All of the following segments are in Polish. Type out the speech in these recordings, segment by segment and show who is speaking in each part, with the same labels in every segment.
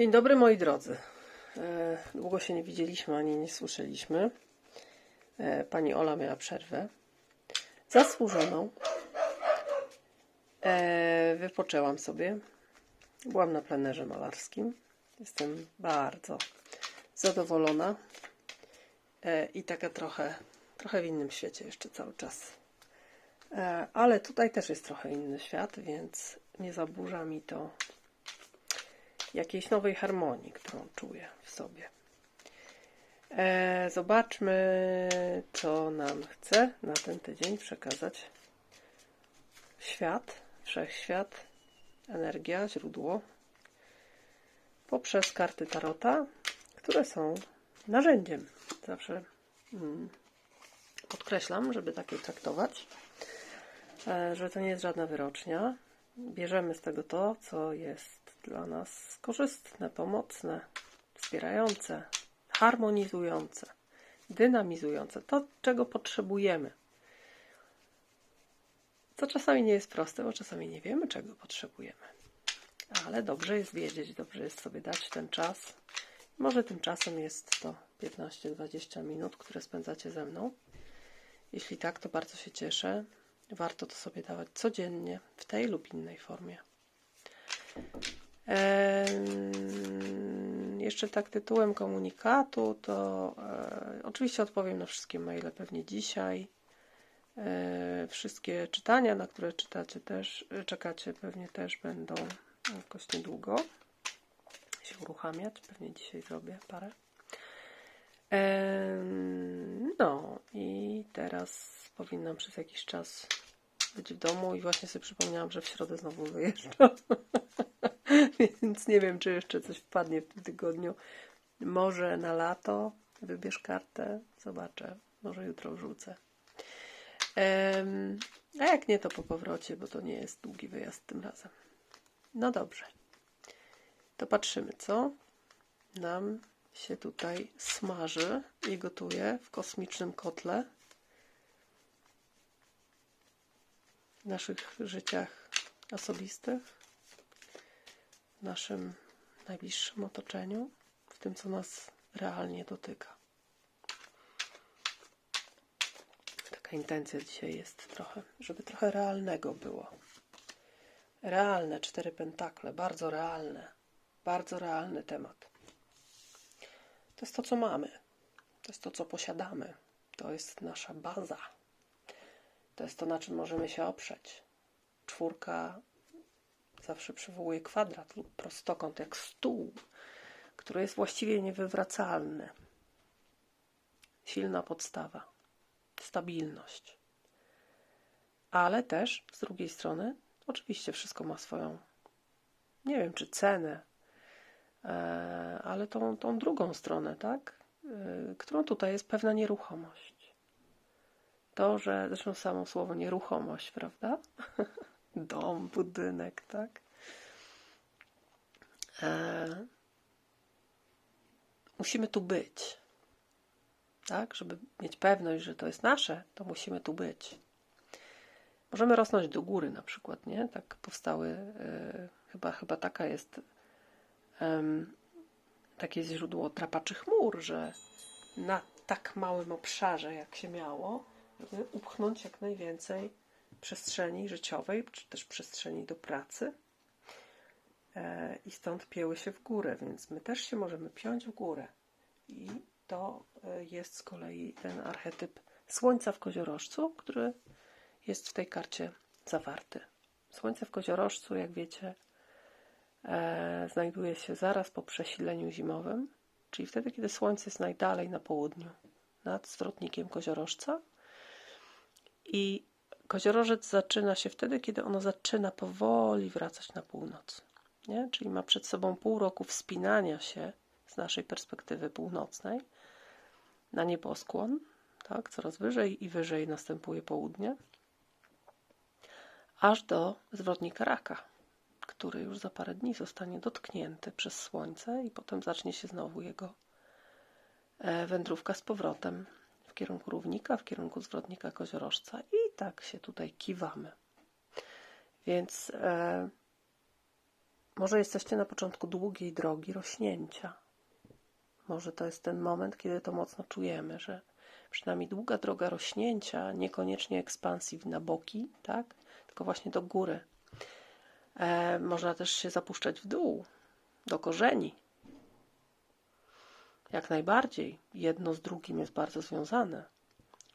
Speaker 1: Dzień dobry moi drodzy. E, Długo się nie widzieliśmy ani nie słyszeliśmy. E, Pani Ola miała przerwę. Zasłużoną. E, Wypoczęłam sobie. Byłam na plenerze malarskim. Jestem bardzo zadowolona. I taka trochę, trochę w innym świecie jeszcze cały czas. Ale tutaj też jest trochę inny świat, więc nie zaburza mi to jakiejś nowej harmonii, którą czuję w sobie. E, zobaczmy, co nam chce na ten tydzień przekazać świat, wszechświat, energia, źródło poprzez karty tarota, które są narzędziem. Zawsze mm, podkreślam, żeby takie traktować, e, że to nie jest żadna wyrocznia. Bierzemy z tego to, co jest dla nas korzystne, pomocne, wspierające, harmonizujące, dynamizujące, to, czego potrzebujemy. Co czasami nie jest proste, bo czasami nie wiemy, czego potrzebujemy. Ale dobrze jest wiedzieć, dobrze jest sobie dać ten czas. Może tymczasem jest to 15-20 minut, które spędzacie ze mną. Jeśli tak, to bardzo się cieszę. Warto to sobie dawać codziennie, w tej lub innej formie. Jeszcze tak tytułem komunikatu, to e, oczywiście odpowiem na wszystkie maile pewnie dzisiaj. E, wszystkie czytania, na które czytacie też, czekacie, pewnie też będą jakoś niedługo się uruchamiać. Pewnie dzisiaj zrobię parę. No i teraz powinnam przez jakiś czas być w domu i właśnie sobie przypomniałam, że w środę znowu wyjeżdżam. Więc nie wiem, czy jeszcze coś wpadnie w tym tygodniu. Może na lato wybierz kartę, zobaczę. Może jutro wrzucę. Em, a jak nie, to po powrocie, bo to nie jest długi wyjazd tym razem. No dobrze. To patrzymy, co nam się tutaj smaży i gotuje w kosmicznym kotle. W naszych życiach osobistych, w naszym najbliższym otoczeniu, w tym, co nas realnie dotyka. Taka intencja dzisiaj jest trochę, żeby trochę realnego było. Realne cztery pentakle, bardzo realne, bardzo realny temat. To jest to, co mamy. To jest to, co posiadamy. To jest nasza baza. To jest to, na czym możemy się oprzeć. Czwórka zawsze przywołuje kwadrat lub prostokąt, jak stół, który jest właściwie niewywracalny. Silna podstawa, stabilność. Ale też z drugiej strony, oczywiście wszystko ma swoją, nie wiem czy cenę, e, ale tą, tą drugą stronę, tak? E, którą tutaj jest pewna nieruchomość. To, że zresztą samo słowo nieruchomość, prawda? Dom, budynek, tak? E, musimy tu być. Tak? Żeby mieć pewność, że to jest nasze, to musimy tu być. Możemy rosnąć do góry na przykład, nie? Tak powstały, e, chyba, chyba taka jest em, takie źródło trapaczy chmur, że na tak małym obszarze, jak się miało, żeby upchnąć jak najwięcej przestrzeni życiowej, czy też przestrzeni do pracy. E, I stąd pieły się w górę, więc my też się możemy piąć w górę. I to e, jest z kolei ten archetyp Słońca w koziorożcu, który jest w tej karcie zawarty. Słońce w koziorożcu, jak wiecie, e, znajduje się zaraz po przesileniu zimowym, czyli wtedy, kiedy Słońce jest najdalej na południu, nad zwrotnikiem koziorożca. I koziorożec zaczyna się wtedy, kiedy ono zaczyna powoli wracać na północ. Nie? Czyli ma przed sobą pół roku wspinania się z naszej perspektywy północnej na nieboskłon. Tak? Coraz wyżej i wyżej następuje południe. Aż do zwrotnika raka, który już za parę dni zostanie dotknięty przez Słońce i potem zacznie się znowu jego e, wędrówka z powrotem w kierunku równika, w kierunku zwrotnika koziorożca i tak się tutaj kiwamy. Więc e, Może jesteście na początku długiej drogi rośnięcia. Może to jest ten moment, kiedy to mocno czujemy, że przynajmniej długa droga rośnięcia, niekoniecznie ekspansji na boki, tak? tylko właśnie do góry. E, można też się zapuszczać w dół, do korzeni. Jak najbardziej. Jedno z drugim jest bardzo związane.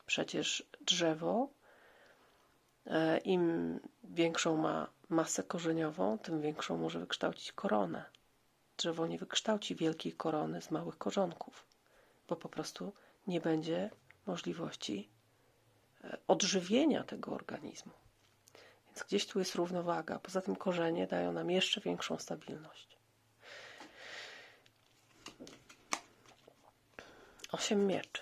Speaker 1: Przecież drzewo, im większą ma masę korzeniową, tym większą może wykształcić koronę. Drzewo nie wykształci wielkiej korony z małych korzonków, bo po prostu nie będzie możliwości e, odżywienia tego organizmu. Więc gdzieś tu jest równowaga. Poza tym korzenie dają nam jeszcze większą stabilność. Osiem mieczy.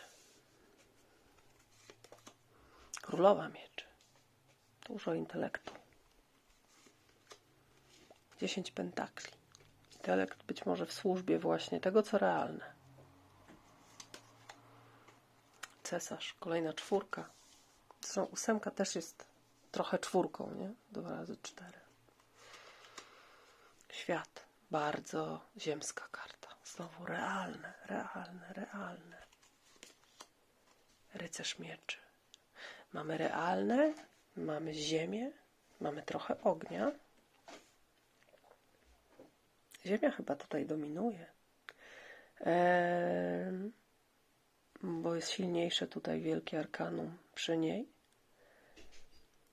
Speaker 1: Królowa mieczy. Dużo intelektu. Dziesięć pentakli. Intelekt być może w służbie właśnie tego, co realne. Cesarz, kolejna czwórka. Zresztą ósemka też jest trochę czwórką, nie? Dwa razy cztery. Świat. Bardzo ziemska karta. Znowu realne, realne, realne. Rycerz mieczy. Mamy realne, mamy ziemię, mamy trochę ognia. Ziemia chyba tutaj dominuje. Eee, bo jest silniejsze tutaj wielkie arkanum przy niej.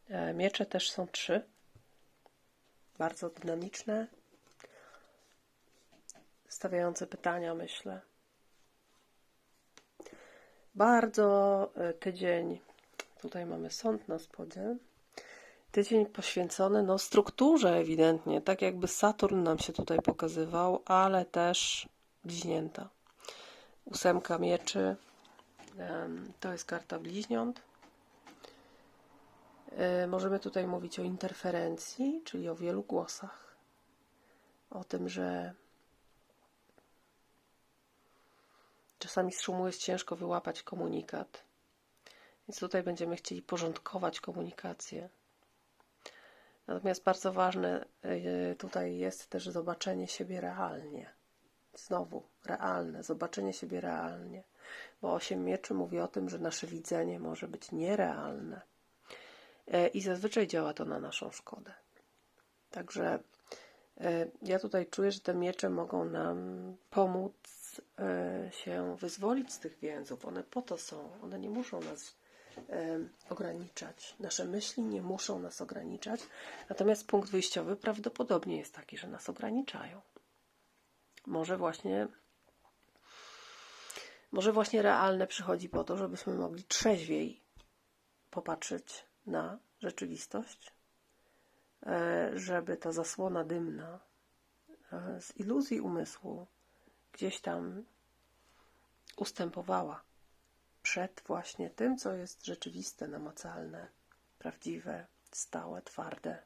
Speaker 1: E, miecze też są trzy. Bardzo dynamiczne. Stawiające pytania, myślę. Bardzo e, tydzień, tutaj mamy sąd na spodzie. Tydzień poświęcony no, strukturze ewidentnie, tak jakby Saturn nam się tutaj pokazywał, ale też bliźnięta. Ósemka mieczy, to jest karta bliźniąt. E, możemy tutaj mówić o interferencji, czyli o wielu głosach. O tym, że czasami z szumu jest ciężko wyłapać komunikat. Więc tutaj będziemy chcieli porządkować komunikację. Natomiast bardzo ważne e, tutaj jest też zobaczenie siebie realnie. Znowu, realne, zobaczenie siebie realnie. Bo osiem mieczy mówi o tym, że nasze widzenie może być nierealne E, i zazwyczaj działa to na naszą szkodę. Także e, ja tutaj czuję, że te miecze mogą nam pomóc e, się wyzwolić z tych więzów. One po to są. One nie muszą nas ograniczać. Nasze myśli nie muszą nas ograniczać. Natomiast punkt wyjściowy prawdopodobnie jest taki, że nas ograniczają. Może właśnie może właśnie realne przychodzi po to, żebyśmy mogli trzeźwiej popatrzeć na rzeczywistość, e, żeby ta zasłona dymna e, z iluzji umysłu gdzieś tam ustępowała przed właśnie tym, co jest rzeczywiste, namacalne, prawdziwe, stałe, twarde.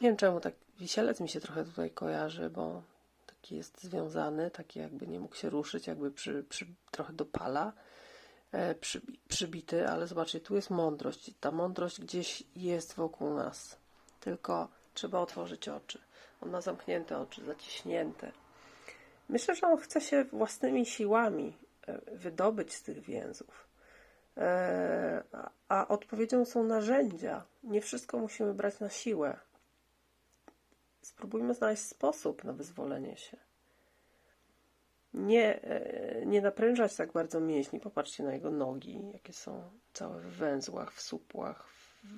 Speaker 1: Nie wiem czemu tak wisielec mi się trochę tutaj kojarzy, bo taki jest związany, taki jakby nie mógł się ruszyć, jakby przy, przy, trochę dopala, e, przy, przybity, ale zobaczcie, tu jest mądrość. Ta mądrość gdzieś jest wokół nas, tylko trzeba otworzyć oczy. On ma zamknięte oczy, zaciśnięte. Myślę, że on chce się własnymi siłami e, wydobyć z tych więzów. E, a odpowiedzią są narzędzia. Nie wszystko musimy brać na siłę spróbujmy znaleźć sposób na wyzwolenie się. Nie, e, nie naprężać tak bardzo mięśni. Popatrzcie na jego nogi, jakie są całe w węzłach, w supłach,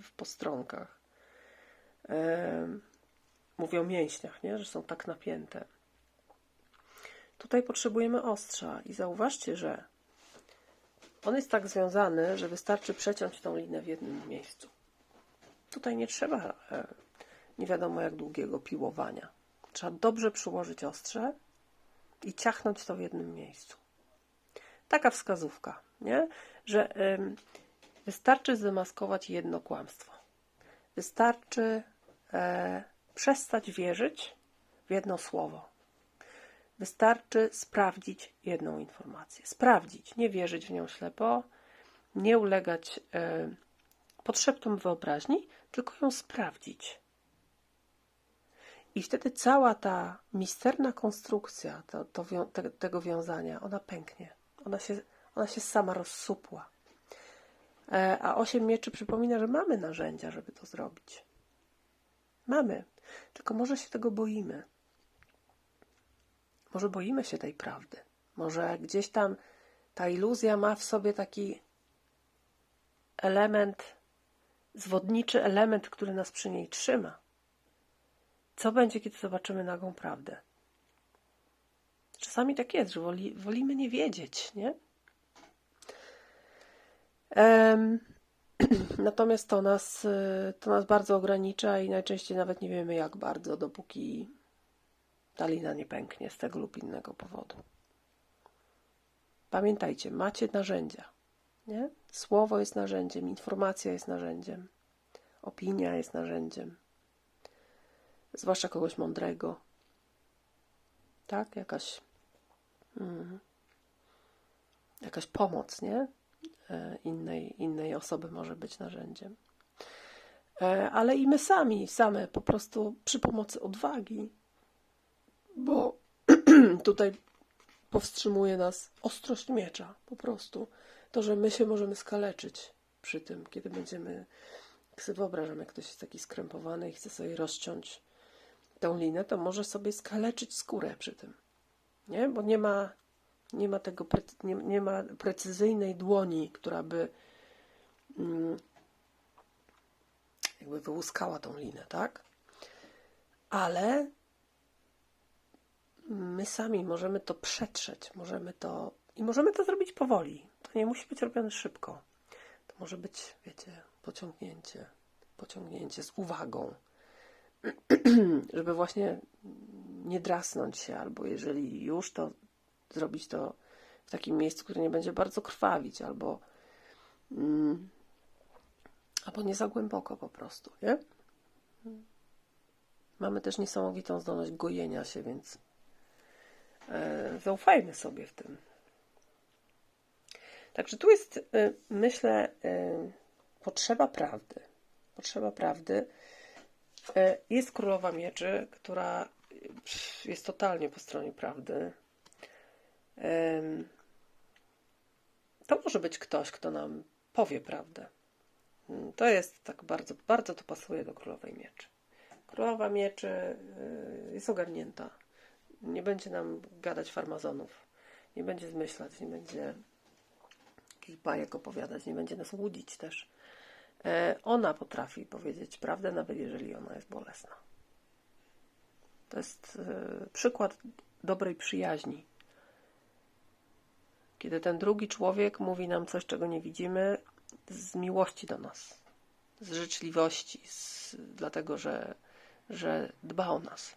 Speaker 1: w, postronkach. Mówię o mięśniach, nie? że są tak napięte. Tutaj potrzebujemy ostrza i zauważcie, że on jest tak związany, że wystarczy przeciąć tą linę w jednym miejscu. Tutaj nie trzeba e, nie wiadomo jak długiego piłowania. Trzeba dobrze przyłożyć ostrze i ciachnąć to w jednym miejscu. Taka wskazówka, nie? że wystarczy zdemaskować jedno kłamstwo. Wystarczy e, przestać wierzyć w jedno słowo. Wystarczy sprawdzić jedną informację. Sprawdzić, nie wierzyć w nią ślepo, nie ulegać e, podszeptom wyobraźni, tylko ją sprawdzić. I wtedy cała ta misterna konstrukcja to, to te, tego wiązania, ona pęknie. Ona się, ona się sama rozsupła. E, A osiem mieczy przypomina, że mamy narzędzia, żeby to zrobić. Mamy. Tylko może się tego boimy. Może boimy się tej prawdy. Może gdzieś tam ta iluzja ma w sobie taki element, zwodniczy element, który nas przy niej trzyma. Co będzie, kiedy zobaczymy nagą prawdę? Czasami tak jest, że woli, wolimy nie wiedzieć, nie? Em, natomiast to nas, y, to nas bardzo ogranicza i najczęściej nawet nie wiemy jak bardzo, dopóki ta lina nie pęknie z tego lub innego powodu. Pamiętajcie, macie narzędzia. Nie? Słowo jest narzędziem, informacja jest narzędziem, opinia jest narzędziem, zwłaszcza kogoś mądrego. Tak? Jakaś, mm, jakaś pomoc, nie? E, Innej, innej osoby może być narzędziem. E, Ale i my sami, same po prostu przy pomocy odwagi, bo tutaj powstrzymuje nas ostrość miecza, po prostu. To, że my się możemy skaleczyć przy tym, kiedy będziemy. Jak sobie wyobrażam, jak ktoś jest taki skrępowany i chce sobie rozciąć tą linę, to może sobie skaleczyć skórę przy tym. Nie? Bo nie ma, nie ma tego, nie, nie ma precyzyjnej dłoni, która by mm, jakby wyłuskała tą linę, tak? Ale my sami możemy to przetrzeć, możemy to i możemy to zrobić powoli. To nie musi być robione szybko. To może być, wiecie, pociągnięcie, pociągnięcie z uwagą, żeby właśnie nie drasnąć się, albo jeżeli już, to zrobić to w takim miejscu, które nie będzie bardzo krwawić, albo mm, albo nie za głęboko po prostu, nie? Mamy też niesamowitą zdolność gojenia się, więc zaufajmy sobie w tym. Także tu jest, e, myślę, e, potrzeba prawdy. Potrzeba prawdy. E, Jest królowa mieczy, która jest totalnie po stronie prawdy. To może być ktoś, kto nam powie prawdę. Mm, To jest tak bardzo, bardzo to pasuje do królowej mieczy. Królowa mieczy jest ogarnięta. Nie będzie nam gadać farmazonów. Nie będzie zmyślać, nie będzie jakichś bajek opowiadać, nie będzie nas łudzić też. E, Ona potrafi powiedzieć prawdę, nawet jeżeli ona jest bolesna. To jest y, przykład dobrej przyjaźni. Kiedy ten drugi człowiek mówi nam coś, czego nie widzimy, z miłości do nas, z życzliwości, z, dlatego że, że dba o nas.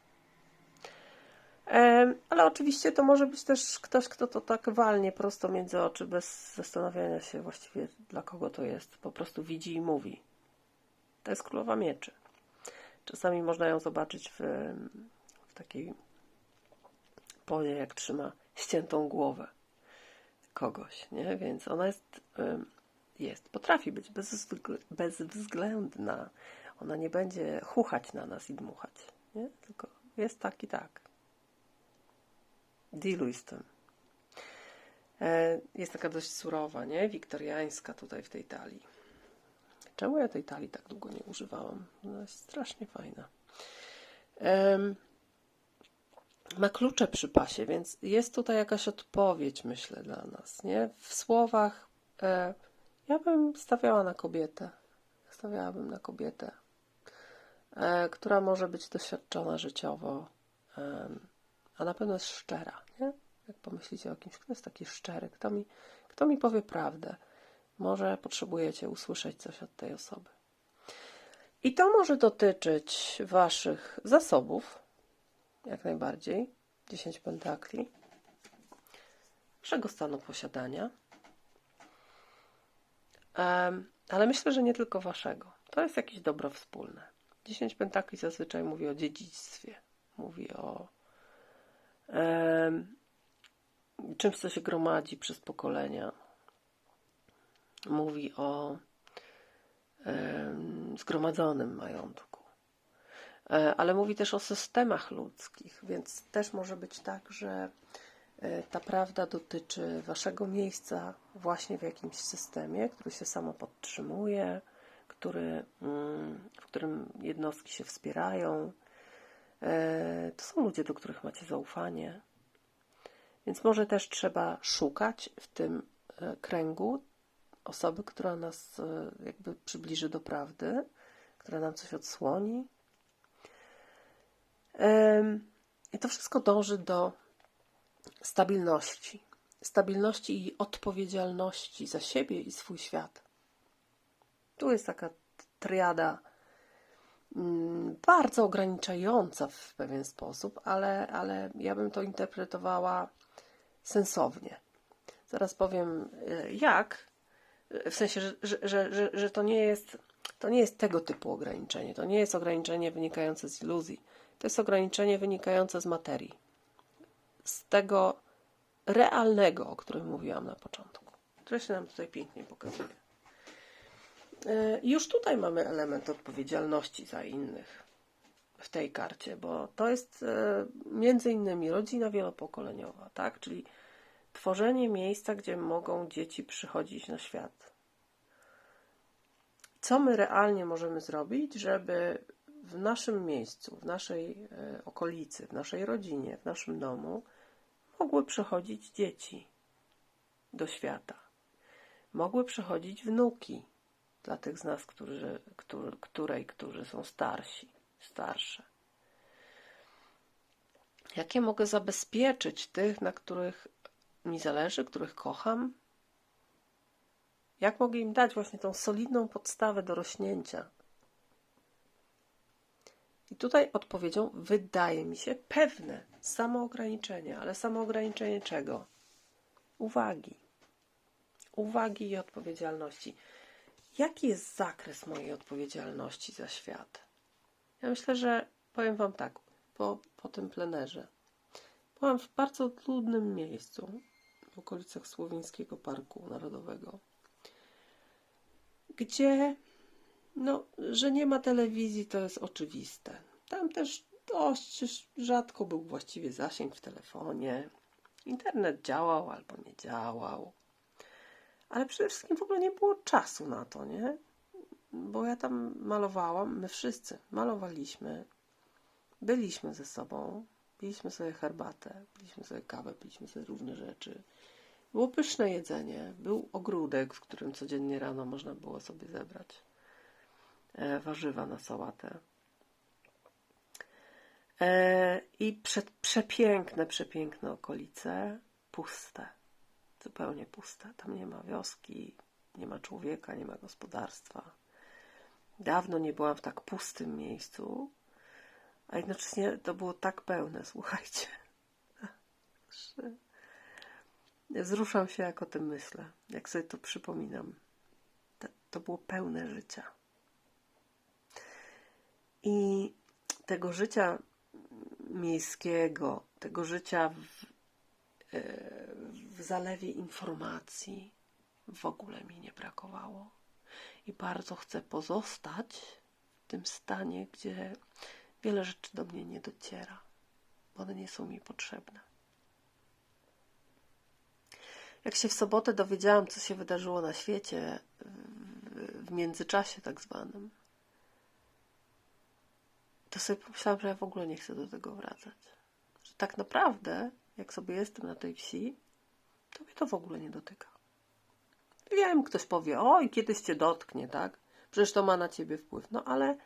Speaker 1: Ale oczywiście to może być też ktoś, kto to tak walnie prosto między oczy, bez zastanawiania się właściwie dla kogo to jest. Po prostu widzi i mówi. To jest królowa mieczy. Czasami można ją zobaczyć w, w takiej pozie, jak trzyma ściętą głowę kogoś, nie? Więc ona jest, jest potrafi być bezwzglę- bezwzględna. Ona nie będzie chuchać na nas i dmuchać, nie? Tylko jest tak i tak. Dealuj z tym. E, Jest taka dość surowa, nie? Wiktoriańska tutaj w tej talii. Czemu ja tej talii tak długo nie używałam? Ona jest strasznie fajna. Ma klucze przy pasie, więc jest tutaj jakaś odpowiedź, myślę, dla nas, nie? W słowach e, ja bym stawiała na kobietę. Stawiałabym na kobietę, e, która może być doświadczona życiowo, a na pewno jest szczera, nie? Jak pomyślicie o kimś, kto jest taki szczery, kto mi, kto mi powie prawdę, może potrzebujecie usłyszeć coś od tej osoby. I to może dotyczyć Waszych zasobów, jak najbardziej. 10 pentakli. Waszego stanu posiadania. Ale myślę, że nie tylko Waszego. To jest jakieś dobro wspólne. 10 pentakli zazwyczaj mówi o dziedzictwie. Mówi o czymś, co się gromadzi przez pokolenia. Mówi o zgromadzonym majątku. E, Ale mówi też o systemach ludzkich, więc też może być tak, że e, ta prawda dotyczy waszego miejsca właśnie w jakimś systemie, który się samo podtrzymuje, który, mm, w którym jednostki się wspierają. E, To są ludzie, do których macie zaufanie. Więc może też trzeba szukać w tym e, kręgu osoby, która nas e, jakby przybliży do prawdy, która nam coś odsłoni. I to wszystko dąży do stabilności. Stabilności i odpowiedzialności za siebie i swój świat. Tu jest taka triada bardzo ograniczająca w pewien sposób, ale, ale ja bym to interpretowała sensownie. Zaraz powiem e, jak. E, W sensie, że, że, że, że, to, nie jest, to nie jest tego typu ograniczenie. To nie jest ograniczenie wynikające z iluzji. To jest ograniczenie wynikające z materii. Z tego realnego, o którym mówiłam na początku. Które się nam tutaj pięknie pokazuje. E, Już tutaj mamy element odpowiedzialności za innych w tej karcie, bo to jest e, między innymi rodzina wielopokoleniowa, tak? Czyli tworzenie miejsca, gdzie mogą dzieci przychodzić na świat. Co my realnie możemy zrobić, żeby w naszym miejscu, w naszej e, okolicy, w naszej rodzinie, w naszym domu mogły przychodzić dzieci do świata? Mogły przychodzić wnuki dla tych z nas, którzy, którzy, której, którzy są starsi, starsze. Jakie mogę zabezpieczyć tych, na których mi zależy, których kocham? Jak mogę im dać właśnie tą solidną podstawę do rośnięcia? I tutaj odpowiedzią wydaje mi się pewne samoograniczenie, ale samoograniczenie czego? Uwagi. Uwagi i odpowiedzialności. Jaki jest zakres mojej odpowiedzialności za świat? Ja myślę, że powiem Wam tak, po, po tym plenerze. Byłam w bardzo ludnym miejscu, w okolicach Słowińskiego Parku Narodowego, gdzie, no, że nie ma telewizji, to jest oczywiste. Tam też dość rzadko był właściwie zasięg w telefonie. Internet działał albo nie działał. Ale przede wszystkim w ogóle nie było czasu na to, nie? Bo ja tam malowałam, my wszyscy malowaliśmy, byliśmy ze sobą, piliśmy sobie herbatę, piliśmy sobie kawę, piliśmy sobie różne rzeczy. Było pyszne jedzenie, był ogródek, w którym codziennie rano można było sobie zebrać e, warzywa na sałatę. E, I prze, przepiękne, przepiękne okolice, puste, zupełnie puste. Tam nie ma wioski, nie ma człowieka, nie ma gospodarstwa. Dawno nie byłam w tak pustym miejscu, a jednocześnie to było tak pełne, słuchajcie. Wzruszam się, jak o tym myślę, jak sobie to przypominam. To, było pełne życia. I tego życia miejskiego, tego życia w, w zalewie informacji w ogóle mi nie brakowało. I bardzo chcę pozostać w tym stanie, gdzie wiele rzeczy do mnie nie dociera, bo one nie są mi potrzebne. Jak się w sobotę dowiedziałam, co się wydarzyło na świecie, w, międzyczasie tak zwanym, to sobie pomyślałam, że ja w ogóle nie chcę do tego wracać. Że tak naprawdę, jak sobie jestem na tej wsi, to mnie to w ogóle nie dotyka. Wiem, ktoś powie, oj, kiedyś cię dotknie, tak? Przecież to ma na ciebie wpływ. No ale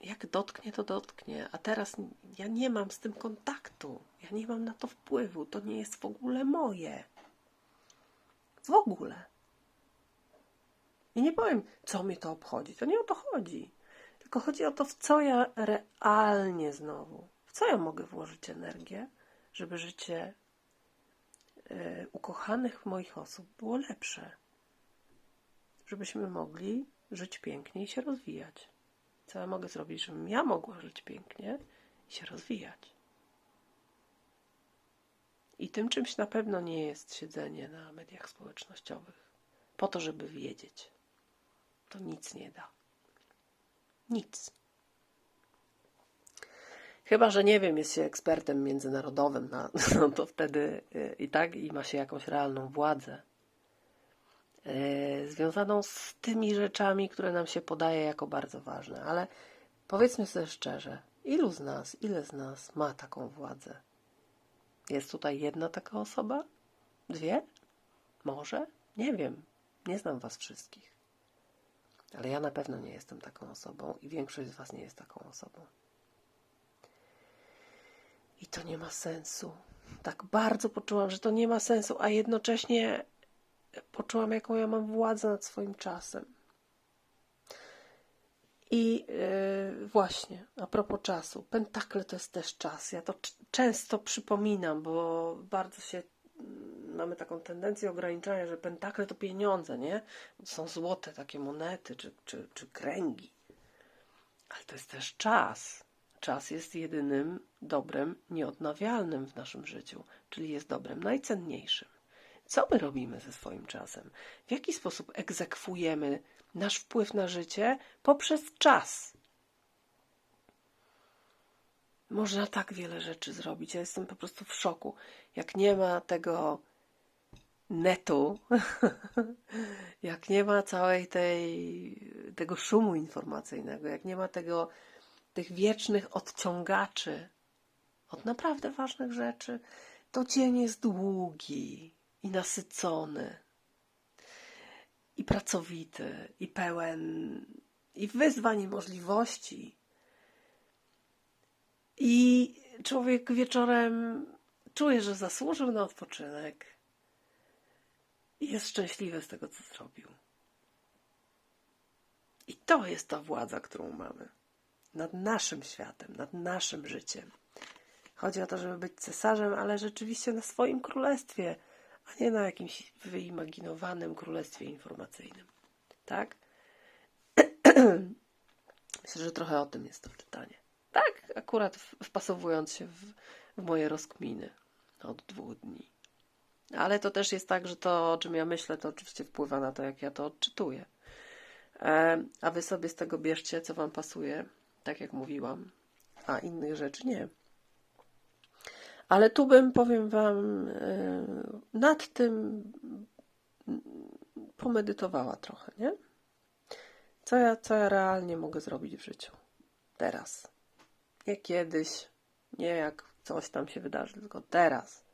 Speaker 1: jak dotknie, to dotknie. A teraz ja nie mam z tym kontaktu. Ja nie mam na to wpływu. To nie jest w ogóle moje. W ogóle. I nie powiem, co mnie to obchodzi. To nie o to chodzi. Tylko chodzi o to, w co ja realnie znowu, w co ja mogę włożyć energię, żeby życie y, ukochanych moich osób było lepsze. Żebyśmy mogli żyć pięknie i się rozwijać. Co ja mogę zrobić, żebym ja mogła żyć pięknie i się rozwijać. I tym czymś na pewno nie jest siedzenie na mediach społecznościowych, po to, żeby wiedzieć. to nic nie da. Nic. Chyba, że nie wiem, jest się ekspertem międzynarodowym, na, no to wtedy y, i tak i ma się jakąś realną władzę y, związaną z tymi rzeczami, które nam się podaje jako bardzo ważne. Ale powiedzmy sobie szczerze, ilu z nas, ile z nas ma taką władzę? Jest tutaj jedna taka osoba? Dwie? Może? Nie wiem. Nie znam Was wszystkich. Ale ja na pewno nie jestem taką osobą i większość z Was nie jest taką osobą. I to nie ma sensu. Tak bardzo poczułam, że to nie ma sensu, a jednocześnie poczułam, jaką ja mam władzę nad swoim czasem. I yy, właśnie, a propos czasu, pentakle to jest też czas. Ja to często przypominam, bo bardzo się mm, mamy taką tendencję ograniczania, że pentakle to pieniądze, nie? Są złote takie monety czy, czy, czy kręgi. Ale to jest też czas. Czas jest jedynym dobrem nieodnawialnym w naszym życiu, czyli jest dobrem najcenniejszym. Co my robimy ze swoim czasem? W jaki sposób egzekwujemy nasz wpływ na życie poprzez czas? Można tak wiele rzeczy zrobić. Ja jestem po prostu w szoku. Jak nie ma tego netu, jak nie ma całej tej, tego szumu informacyjnego, jak nie ma tego, tych wiecznych odciągaczy od naprawdę ważnych rzeczy, to dzień jest długi i nasycony, i pracowity, i pełen i wyzwań, i możliwości. I człowiek wieczorem czuje, że zasłużył na odpoczynek i jest szczęśliwy z tego, co zrobił. I to jest ta władza, którą mamy nad naszym światem, nad naszym życiem. Chodzi o to, żeby być cesarzem, ale rzeczywiście na swoim królestwie, a nie na jakimś wyimaginowanym królestwie informacyjnym. Tak? Myślę, że trochę o tym jest to czytanie. Tak, akurat wpasowując się w, w moje rozkminy od dwóch dni. Ale to też jest tak, że to, o czym ja myślę, to oczywiście wpływa na to, jak ja to odczytuję. E, a wy sobie z tego bierzcie, co wam pasuje, tak jak mówiłam, a innych rzeczy nie. Ale tu bym, powiem wam, e, nad tym pomedytowała trochę, nie? Co ja, co ja realnie mogę zrobić w życiu? Teraz. Nie kiedyś, nie jak coś tam się wydarzy, tylko teraz.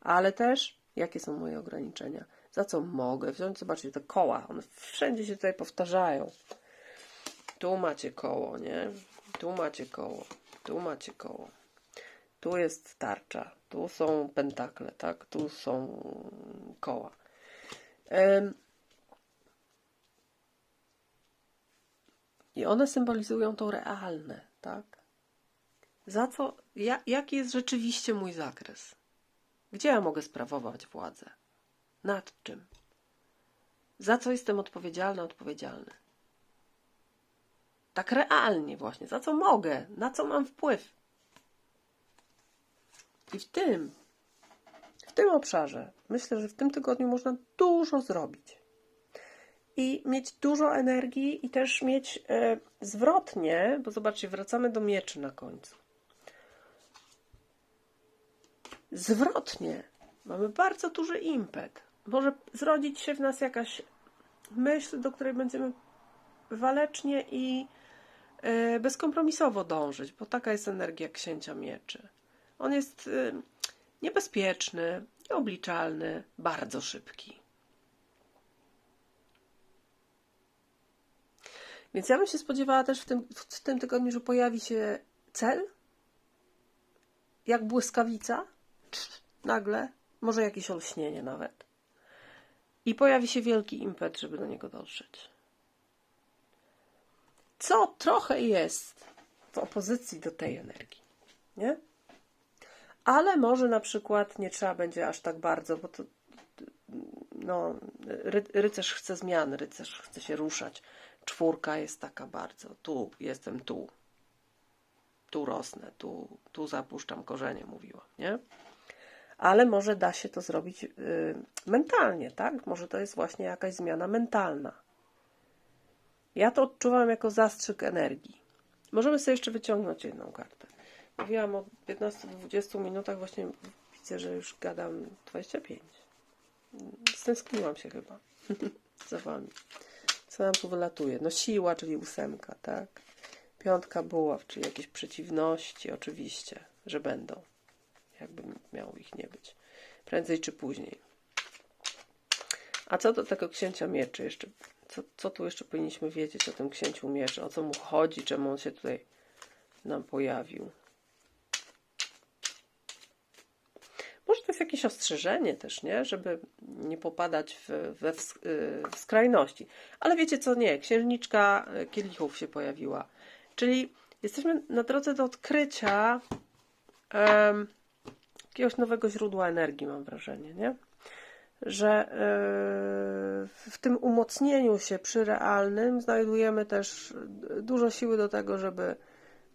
Speaker 1: Ale też, jakie są moje ograniczenia? Za co mogę wziąć? Zobaczcie, te koła, one wszędzie się tutaj powtarzają. Tu macie koło, nie? Tu macie koło, tu macie koło. Tu jest tarcza, tu są pentakle, tak? Tu są koła. Em, I one symbolizują to realne, tak? Za co, ja, jaki jest rzeczywiście mój zakres? Gdzie ja mogę sprawować władzę? Nad czym? Za co jestem odpowiedzialna, odpowiedzialny? Tak realnie właśnie, za co mogę, na co mam wpływ. I w tym, w tym obszarze, myślę, że w tym tygodniu można dużo zrobić. I mieć dużo energii i też mieć e, zwrotnie, bo zobaczcie, wracamy do mieczy na końcu. Zwrotnie mamy bardzo duży impet. Może zrodzić się w nas jakaś myśl, do której będziemy walecznie i bezkompromisowo dążyć, bo taka jest energia księcia mieczy. On jest e, niebezpieczny, nieobliczalny, bardzo szybki. Więc ja bym się spodziewała też w tym, w tym tygodniu, że pojawi się cel, jak błyskawica, nagle, może jakieś olśnienie nawet. I pojawi się wielki impet, żeby do niego dotrzeć. Co trochę jest w opozycji do tej energii, nie? Ale może na przykład nie trzeba będzie aż tak bardzo, bo to no, ry, rycerz chce zmian, rycerz chce się ruszać. Czwórka jest taka bardzo, tu jestem tu, tu rosnę, tu, tu zapuszczam korzenie, mówiłam, nie? Ale może da się to zrobić y, mentalnie, tak? Może to jest właśnie jakaś zmiana mentalna. Ja to odczuwam jako zastrzyk energii. Możemy sobie jeszcze wyciągnąć jedną kartę. Mówiłam o 15-20 minutach, właśnie widzę, że już gadam 25. Stęskniłam się chyba za wami. Co nam tu wylatuje? No siła, czyli ósemka, tak? Piątka buław, czyli jakieś przeciwności, oczywiście, że będą. Jakby miało ich nie być. Prędzej czy później. A co do tego księcia mieczy jeszcze? Co, co tu jeszcze powinniśmy wiedzieć o tym księciu mieczy? O co mu chodzi? Czemu on się tutaj nam pojawił? Może to jest jakieś ostrzeżenie też, nie? Żeby nie popadać w, we y, w skrajności. Ale wiecie co? Nie. Księżniczka kielichów się pojawiła. Czyli jesteśmy na drodze do odkrycia em, jakiegoś nowego źródła energii, mam wrażenie, nie? Że y, w tym umocnieniu się przy realnym znajdujemy też dużo siły do tego, żeby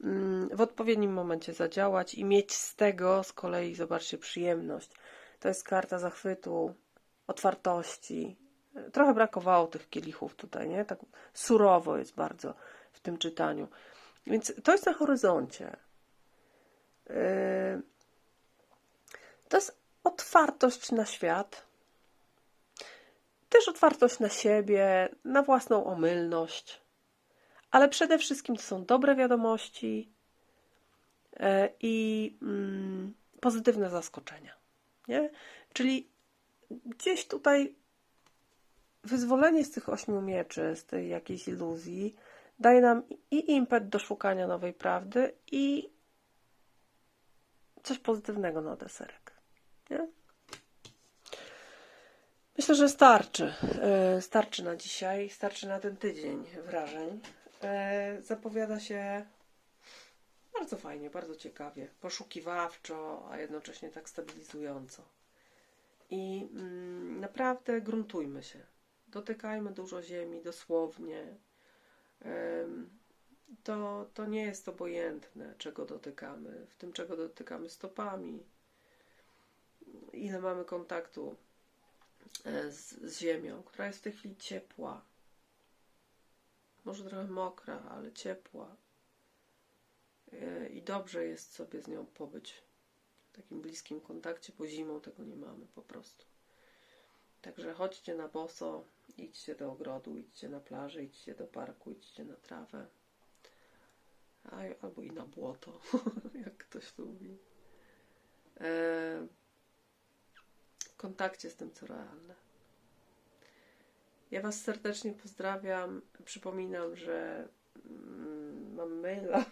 Speaker 1: mm, w odpowiednim momencie zadziałać i mieć z tego z kolei, zobaczcie, przyjemność. To jest karta zachwytu, otwartości. Trochę brakowało tych kielichów tutaj, nie? Tak surowo jest bardzo w tym czytaniu. Więc to jest na horyzoncie. Yy, To jest otwartość na świat. Też otwartość na siebie, na własną omylność. Ale przede wszystkim to są dobre wiadomości e, i mm, pozytywne zaskoczenia. Nie? Czyli gdzieś tutaj wyzwolenie z tych ośmiu mieczy, z tej jakiejś iluzji, daje nam i impet do szukania nowej prawdy, i coś pozytywnego na deserek. Nie? Myślę, że starczy. E, Starczy na dzisiaj, starczy na ten tydzień wrażeń. E, Zapowiada się bardzo fajnie, bardzo ciekawie, poszukiwawczo, a jednocześnie tak stabilizująco. I mm, naprawdę gruntujmy się. Dotykajmy dużo ziemi, dosłownie. To, to nie jest obojętne, czego dotykamy, w tym, czego dotykamy stopami. Ile mamy kontaktu z, z ziemią, która jest w tej chwili ciepła. Może trochę mokra, ale ciepła. E, I dobrze jest sobie z nią pobyć w takim bliskim kontakcie, bo zimą tego nie mamy po prostu. Także chodźcie na boso, idźcie do ogrodu, idźcie na plażę, idźcie do parku, idźcie na trawę. Albo i na błoto, jak ktoś lubi. E, kontakcie z tym, co realne. Ja Was serdecznie pozdrawiam. Przypominam, że mm, mam maila.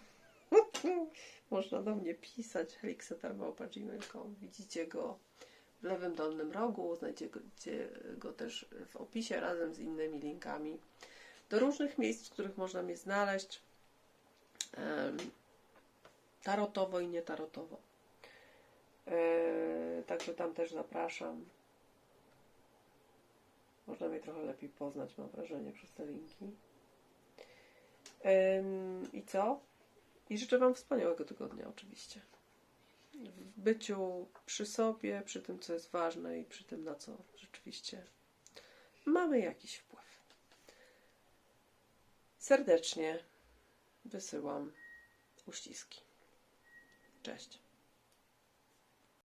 Speaker 1: Można do mnie pisać heliksetarmałpa.gmail.com Widzicie go w lewym dolnym rogu. Znajdziecie go też w opisie razem z innymi linkami do różnych miejsc, w których można mnie znaleźć. Tarotowo i nietarotowo. E, Także tam też zapraszam. Można mnie trochę lepiej poznać, mam wrażenie, przez te linki. I co? I życzę Wam wspaniałego tygodnia, oczywiście. W byciu przy sobie, przy tym, co jest ważne i przy tym, na co rzeczywiście mamy jakiś wpływ. Serdecznie wysyłam uściski. Cześć.